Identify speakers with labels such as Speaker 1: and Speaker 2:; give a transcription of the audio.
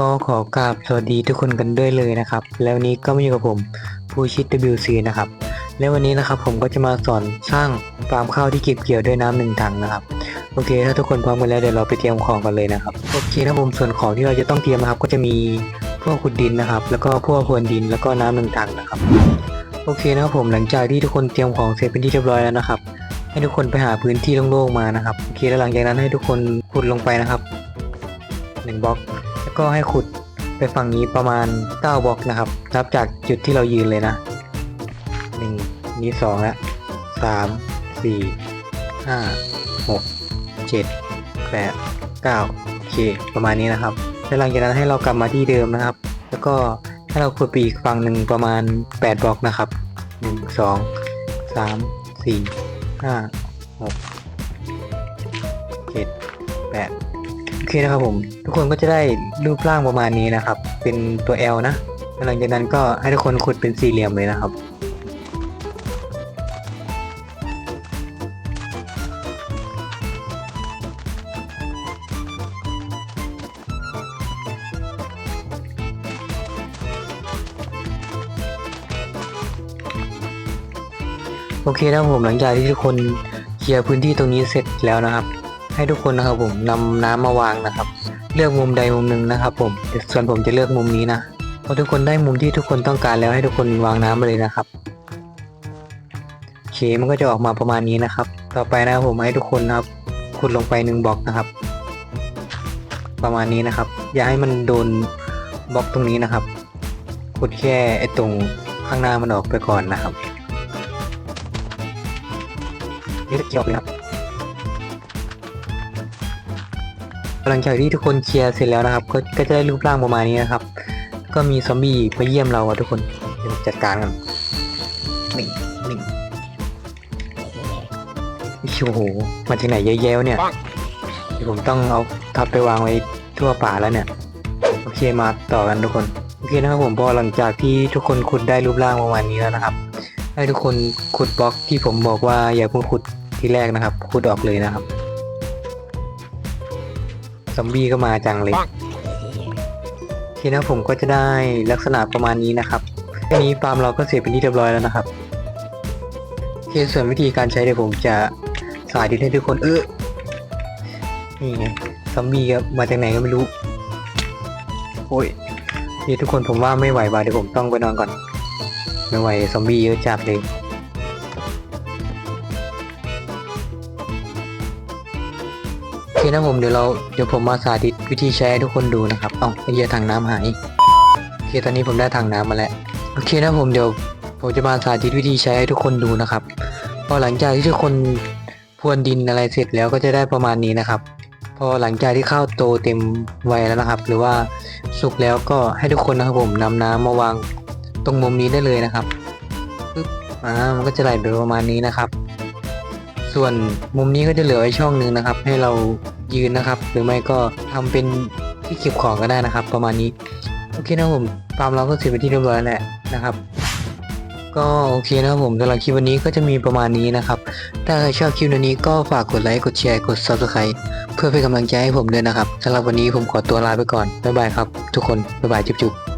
Speaker 1: ก็ขอกราบสวัสดีทุกคนกันด้วยเลยนะครับ แล้ววันนี้ก็มาอยู่กับผมผู้ชิด WC นะครับ แล้ววันนี้นะครับผมก็จะมาสอนสร้างฟาร์มข้าวที่เก็บเกี่ยวด้วยน้ำหนึ่งถังนะครับ โอเค ถ้าทุกคนพร้อมกันแล้วเดี๋ยวเราไปเตรียมของกันเลยนะครับ โอเคนะผมส่วนของที่เราจะต้องเตรียมนะครับ ก็จะมีพวกขุดดินนะครับ แล้วก็พวกพรวนดินแล้วก็น้ำหนึ่งถังนะครับ โอเคนะครับผมหลังจากที่ทุกคนเตรียมของเสร็จเป็นที่เรียบร้อยแล้วนะครับ ให้ทุกคนไปหาพื้นที่โล่งๆมานะครับ โอเคแล้วหลังจากนั้นให้ทุกคนขุดลงไปนะครับหนึ่งบล็อก แล้วก็ให้ขุดไปฝั่งนี้ประมาณ9บล็อกนะครับ นับจากจุดที่เรายืนเลยนะหนึ่งนี้สองแล้วสามสี่ห้าหกเจ็ดแปดเก้าโอเค ประมาณนี้นะครับแล้วหลังจากนั้นให้เรากลับมาที่เดิมนะครับ แล้วก็ให้เราขุดไปอีกฝั่งหนึ่งประมาณ8บล็อกนะครับหนึ่งสองสามสี่ห้าหกเจ็ดแปด โอเคนะครับผมทุกคนก็จะได้รูปร่างประมาณนี้นะครับ เป็นตัว L นะแล้วหลังจากนั้นก็ให้ทุกคนขุดเป็นสี่เหลี่ยมเลยนะครับโอเคนะผมหลังจากที่ทุกคนเคลียร์พื้นที่ตรงนี้เสร็จแล้วนะครับ ให้ทุกคนนะครับผมนำน้ำมาวางนะครับ เลือกมุมใดมุมหนึ่งนะครับ ผมส่วนผมจะเลือกมุมนี้นะพอทุกคนได้มุมที่ทุกคนต้องการแล้วให้ทุกคนวางน้ำมาเลยนะครับโอเคมันก็จะออกมาประมาณนี้นะครับ ต่อไปนะครับผมให้ทุกคนนะครับขุดลงไปหนึ่งบล็อกนะครับ ประมาณนี้นะครับ อย่าให้มันโดนบล็อกตรงนี้นะครับขุดแค่ไอ้ตรงข้างหน้ามันออกไปก่อนนะครับนี่จะเกี่ยวเลยครับ หลังจากที่ทุกคนเคลียร์เสร็จแล้วนะครับ ก็ก็จะได้รูปร่างประมาณนี้นะครับ ก็มีซอมบี้มาเยี่ยมเราอะทุกคนเดี๋ยวจัดการกันนี่นี่โอ้โหมาจากไหนเยอะแยะวะเนี่ยเดี๋ยวผมต้องเอาทับไปวางไว้ทั่วป่าแล้วเนี่ย โอเคมาต่อกันทุกคนโอเคนะครับผมพอหลังจากที่ทุกคนขุดได้รูปร่างประมาณนี้แล้วนะครับ ให้ทุกคนขุดบล็อกที่ผมบอกว่าอย่าเพิ่งขุดทีแรกนะครับขุดออกเลยนะครับซ อมบี้ก็มาจังเลยโอเคนะผมก็จะได้ลักษณะประมาณนี้นะครับทีนี้ฟาร์มเราก็เสร็จเป็นที่เรียบร้อยแล้วนะครับโอเคส่วนวิธีการใช้เดี๋ยวผมจะสาธิตให้ทุกคนเออนี่ไงซอมบี้ก็มาจากไหนก็ไม่รู้ โอ้ยนี่ทุกคนผมว่าไม่ไหวว่ะเดี๋ยวผมต้องไปนอนก่อน ไม่ไหวซอมบี้เยอะจัดเลย นะผมเดี๋ยวเราเดี๋ยวผมมาสาธิตวิธีใช้ให้ทุกคนดูนะครับเอาไอ้เหี้ยถังน้ำหายโอเคตอนนี้ผมได้ถังน้ำมาแล้วโอเคนะผมเดี๋ยวผมจะมาสาธิตวิธีใช้ให้ทุกคนดูนะครับพอหลังจากที่ทุกคนพรวนดินอะไรเสร็จแล้วก็จะได้ประมาณนี้นะครับ พอหลังจากที่ข้าวโตเต็มวัยแล้วนะครับ หรือว่าสุกแล้วก็ให้ทุกคนนะครับผมนำน้ำมาวางตรงมุมนี้ได้เลยนะครับปึ๊บอ่ามันก็จะไหลไปประมาณนี้นะครับ ส่วนมุมนี้ก็จะเหลือไว้ช่องหนึ่งนะครับ ให้เรา ยืนนะครับ หรือไม่ก็ทำเป็นที่เก็บของก็ได้นะครับ ประมาณนี้ โอเคนะผมฟาร์มเราก็เสร็จไปที่เรียบร้อยแล้วแหละนะครับ ก็โอเคนะผมสำหรับคลิปวันนี้ก็จะมีประมาณนี้นะครับ ถ้าใครชอบคลิปนี้ก็ฝากกดไลค์กดแชร์กด subscribe เพื่อเป็นกำลังใจให้ผมด้วยนะครับสำหรับวันนี้ผมขอตัวลาไปก่อนบ๊ายบายครับ ทุกคนบ๊ายบายจุ๊บๆ